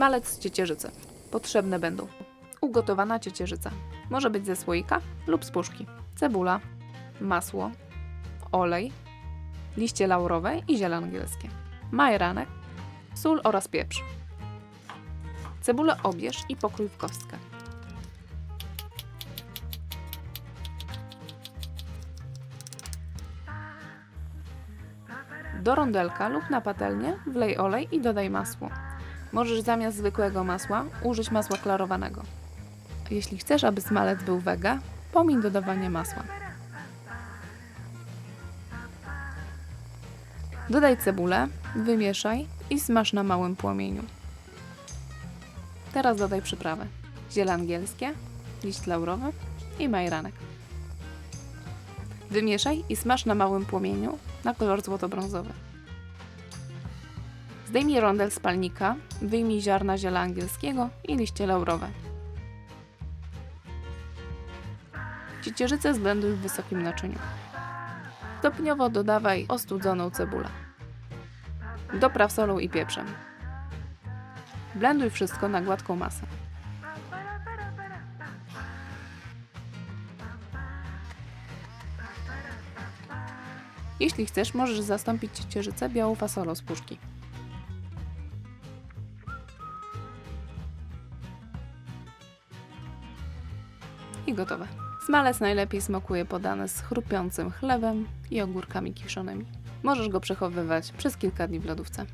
Smalec z. Potrzebne będą ugotowana ciecierzyca. Może być ze słoika lub z puszki. Cebula, masło, olej, liście laurowe i ziele angielskie. Majeranek, sól oraz pieprz. Cebulę obierz i pokrój w kostkę. Do rondelka lub na patelnię wlej olej i dodaj masło. Możesz zamiast zwykłego masła użyć masła klarowanego. Jeśli chcesz, aby smalec był wega, pomiń dodawanie masła. Dodaj cebulę, wymieszaj i smaż na małym płomieniu. Teraz dodaj przyprawy. Ziele angielskie, liść laurowy i majeranek. Wymieszaj i smaż na małym płomieniu na kolor złoto-brązowy. Zdejmij rondel z palnika, wyjmij ziarna ziela angielskiego i liście laurowe. Ciecierzycę zblenduj w wysokim naczyniu. Stopniowo dodawaj ostudzoną cebulę. Dopraw solą i pieprzem. Blenduj wszystko na gładką masę. Jeśli chcesz, możesz zastąpić ciecierzycę białą fasolą z puszki. I gotowe. Smalec najlepiej smakuje podany z chrupiącym chlebem i ogórkami kiszonymi. Możesz go przechowywać przez kilka dni w lodówce.